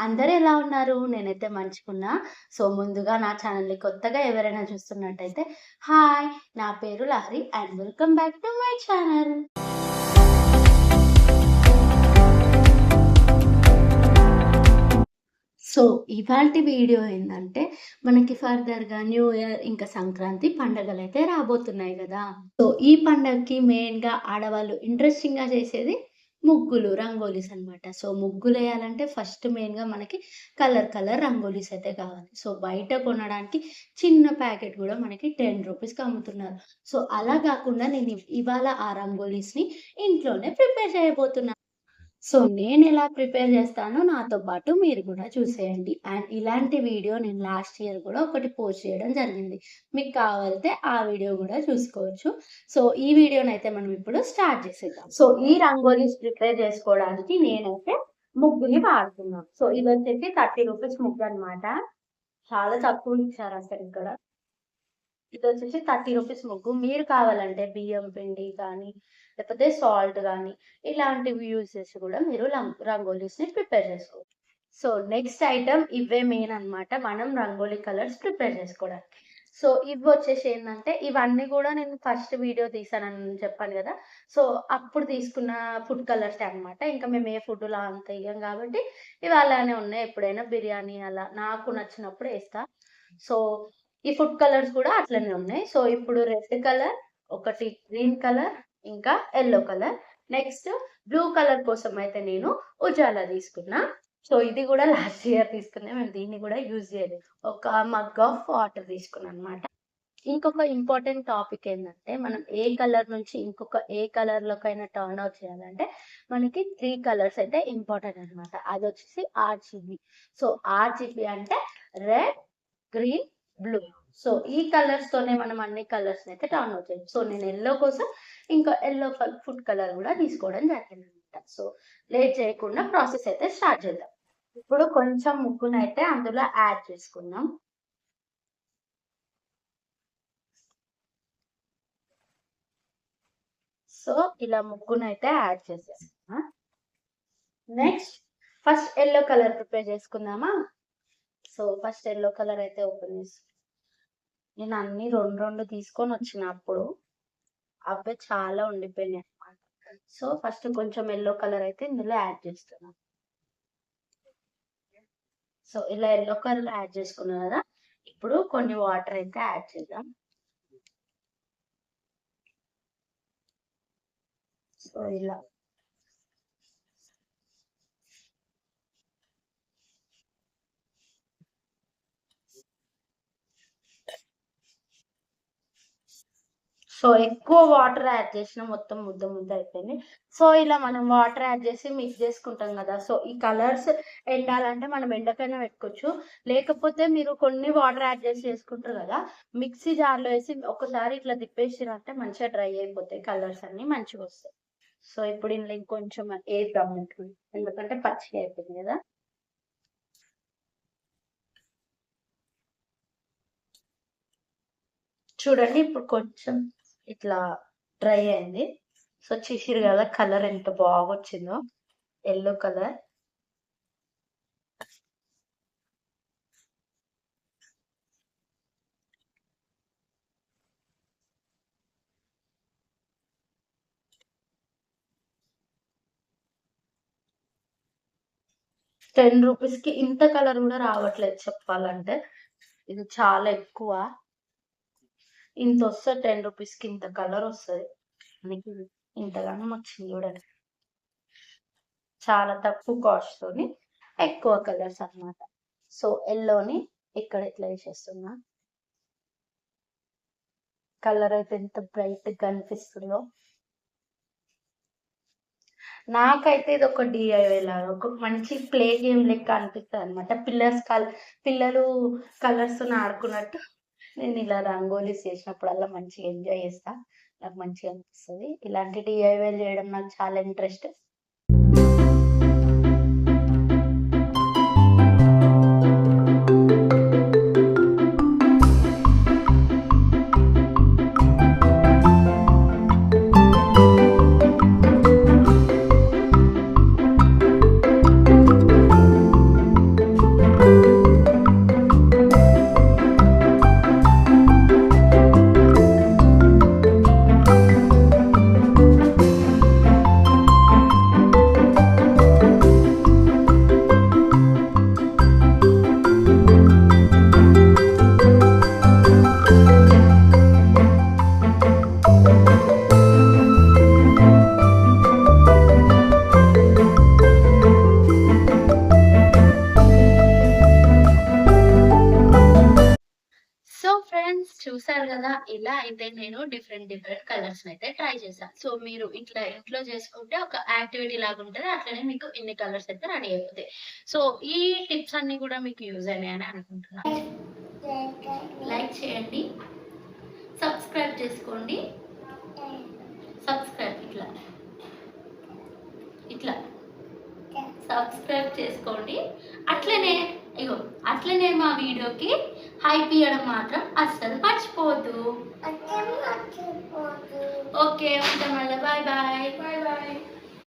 అందరూ ఎలా ఉన్నారు? నేనైతే మంచుకున్నా సో, ముందుగా నా ఛానల్‌ని కొత్తగా ఎవరైనా చూస్తున్నట్టయితే హాయ్! నా పేరు Lahari and welcome back to my channel. So, ఇవాల్టి వీడియో ఏంటంటే మనకి ఫర్దర్‌గా న్యూ ఇయర్, ఇంకా సంక్రాంతి పండగలు అయితే రాబోతున్నాయి కదా సో, ఈ పండగకి మెయిన్‌గా ఆడవాళ్ళు ఇంట్రెస్టింగ్‌గా చేసేది ముగ్గులు, రంగోలీస్ అనమాట. సో, ముగ్గులు వేయాలంటే ఫస్ట్ మెయిన్‌గా మనకి కలర్, కలర్ రంగోలీస్ అయితే కావాలి. సో, బయట కొనడానికి చిన్న ప్యాకెట్ కూడా మనకి 10 రూపీస్‌కి అమ్ముతున్నారు. సో, అలా కాకుండా నేను ఇవాళ ఆ రంగోలీస్‌ని ఇంట్లోనే ప్రిపేర్ చేయబోతున్నాను సో, నేను ఎలా ప్రిపేర్ చేస్తానో నాతో పాటు మీరు కూడా చూసేయండి. అండ్ ఇలాంటి వీడియో నేను లాస్ట్ ఇయర్ కూడా ఒకటి పోస్ట్ చేయడం జరిగింది. మీకు కావాలితే ఆ వీడియో కూడా చూసుకోవచ్చు. సో, ఈ వీడియోని అయితే మనం ఇప్పుడు స్టార్ట్ చేసేద్దాం. సో, ఈ రంగోలీస్ ప్రిపేర్ చేసుకోవడానికి నేనైతే ముగ్గుని వాడుతున్నాను సో, ఇదొచ్చేసి 30 రూపీస్ ముగ్గు అనమాట చాలా తక్కువ నుంచి అసలు ఇక్కడ ఇది వచ్చేసి థర్టీ రూపీస్ ముగ్గు. మీరు కావాలంటే బియ్యం పిండి కానీ, లేకపోతే సాల్ట్ కానీ ఇలాంటివి యూజ్ చేసి కూడా మీరు రంగోలీస్‌ని ప్రిపేర్ చేసుకోవచ్చు. సో, నెక్స్ట్ ఐటమ్ ఇవే మెయిన్ అనమాట. మనం రంగోలీ కలర్స్ ప్రిపేర్ చేసుకోవడానికి. సో, ఇవి వచ్చేసి ఏంటంటే ఇవన్నీ కూడా నేను ఫస్ట్ వీడియో తీసానని చెప్పాను కదా సో, అప్పుడు తీసుకున్న ఫుడ్ కలర్సే అనమాట. ఇంకా మేము ఏ ఫుడ్‌లా అంత ఇయ్యం కాబట్టి ఇవి అలానే ఉన్నాయి. ఎప్పుడైనా బిర్యానీ అలా నాకు నచ్చినప్పుడు వేస్తా సో, ఈ ఫుడ్ కలర్స్ కూడా అట్లనే ఉన్నాయి. సో, ఇప్పుడు రెడ్ కలర్, ఒకటి గ్రీన్ కలర్, ఇంకా yellow colour. Next blue colour కోసం అయితే నేను ఉజాలా తీసుకున్నా. సో, ఇది కూడా లాస్ట్ ఇయర్ తీసుకున్నా. మేము దీన్ని కూడా యూజ్ చేయలేదు. ఒక మగ్ ఆఫ్ వాటర్ తీసుకున్నాను అనమాట. ఇంకొక ఇంపార్టెంట్ టాపిక్ ఏంటంటే మనం ఏ కలర్ నుంచి ఇంకొక ఏ కలర్‌లోకైనా టర్న్ అవుట్ చేయాలంటే, మనకి త్రీ కలర్స్ అయితే ఇంపార్టెంట్ అనమాట. అదొచ్చేసి ఆర్‌జీబీ. సో, ఆర్‌జీబీ అంటే రెడ్, గ్రీన్, బ్లూ. సో, ఈ కలర్స్ తోనే మనం అన్ని కలర్స్‌నైతే టర్న్ అవుతాయి సో, నేను ఎల్లో కోసం ఇంకా ఎల్లో ఫుడ్ కలర్ కూడా తీసుకోవడం జరిగిందనమాట. సో, లేట్ చేయకుండా ప్రాసెస్ అయితే స్టార్ట్ చేద్దాం. ఇప్పుడు కొంచెం ముగ్గునైతే అందులో యాడ్ చేసుకుందాం. సో, ఇలా ముగ్గునైతే add చేసేస్తున్నా. Next first yellow colour prepare చేసుకుందామా? సో, ఫస్ట్ ఎల్లో కలర్ అయితే ఓపెన్ చేసి నేను అన్నీ 2, 2 తీసుకొనొచ్చిన అప్పుడు. అవే చాలా ఉండిపోయినాయి అనమాట. సో, ఫస్ట్ కొంచెం ఎల్లో కలర్ అయితే ఇందులో యాడ్ చేస్తున్నా. సో, ఇలా ఎల్లో కలర్ యాడ్ చేసుకున్నా కదా ఇప్పుడు కొన్ని వాటర్ అయితే యాడ్ చేద్దాం. సో, ఇలా. సో, ఎక్కువ వాటర్ యాడ్ చేసిన మొత్తం ముద్ద ముద్ద అయిపోయింది. సో, ఇలా మనం వాటర్ యాడ్ చేసి మిక్స్ చేసుకుంటాం కదా సో, ఈ కలర్స్ ఎండాలంటే మనం ఎండకైనా పెట్టుకోవచ్చు. లేకపోతే మీరు కొన్ని వాటర్ యాడ్ చేసి చేసుకుంటారు కదా మిక్సీ జార్‌లో వేసి ఒకసారి ఇట్లా తిప్పేసిర్రంటే మంచిగా డ్రై అయిపోతాయి కలర్స్ అన్ని మంచిగా వస్తాయి సో, ఇప్పుడు ఇందులో ఇంకొంచెం ఏద్దాం ఉంటుంది ఎందుకంటే పచ్చిగా అయిపోయింది కదా చూడండి ఇప్పుడు కొంచెం ఇట్లా డ్రై అయింది. సో, చూసిరు కదా కలర్ ఎంత బాగొచ్చిందో. Yellow colour. టెన్ రూపీస్‌కి ఇంత కలర్ కూడా రావట్లేదు చెప్పాలంటే. ఇది చాలా ఎక్కువ. ఇంతొస్తది 10 రూపీస్‌కి ఇంత కలరొస్తది. మనకి ఇంతగానో వచ్చింది చూడండి. చాలా తక్కువ కాస్ట్‌తోని ఎక్కువ కలర్స్ అనమాట. సో, ఎల్లోని ఇక్కడ ఇట్లా వేసేస్తున్నా కలర్ అయితే ఎంత బ్రైట్‌గా కనిపిస్తుందో. నాకైతే ఇది ఒక డిఐవై లాగా ఒక మంచి ప్లే గేమ్ లెక్క అనిపిస్తుంది అనమాట పిల్లర్స్ కల్ పిల్లలు కలర్స్ ఆడుకున్నట్టు నేను ఇలా రంగోలీస్ చేసినప్పుడల్లా మంచిగా ఎంజాయ్ చేస్తా. నాకు మంచిగా అనిపిస్తది. ఇలాంటి డిఐవైలు చేయడం నాకు చాలా ఇంట్రెస్ట్. కదా ఇలా అయితే నేను డిఫరెంట్ డిఫరెంట్ కలర్స్ అయితే ట్రై చేశాను సో మీరు ఇట్లా ఇంట్లో చేసుకుంటే ఒక యాక్టివిటీ లాగా ఉంటుంది అట్లనే మీకు ఇన్ని కలర్స్ అయితే రెడీ అయిపోతాయి. సో ఈ టిప్స్ అన్ని కూడా మీకు యూజ్ అయినాయని అనుకుంటున్నాను లైక్ చేయండి. సబ్స్క్రైబ్ చేసుకోండి. సబ్స్క్రైబ్ ఇట్లా. ఇట్లా. సబ్స్క్రైబ్ చేసుకోండి. అట్లనే ఇగో అట్లనే మా వీడియోకి హైప్ ఇవ్వడం మాత్రం అస్సలు మర్చిపోవద్దు. ఓకే ఉంటా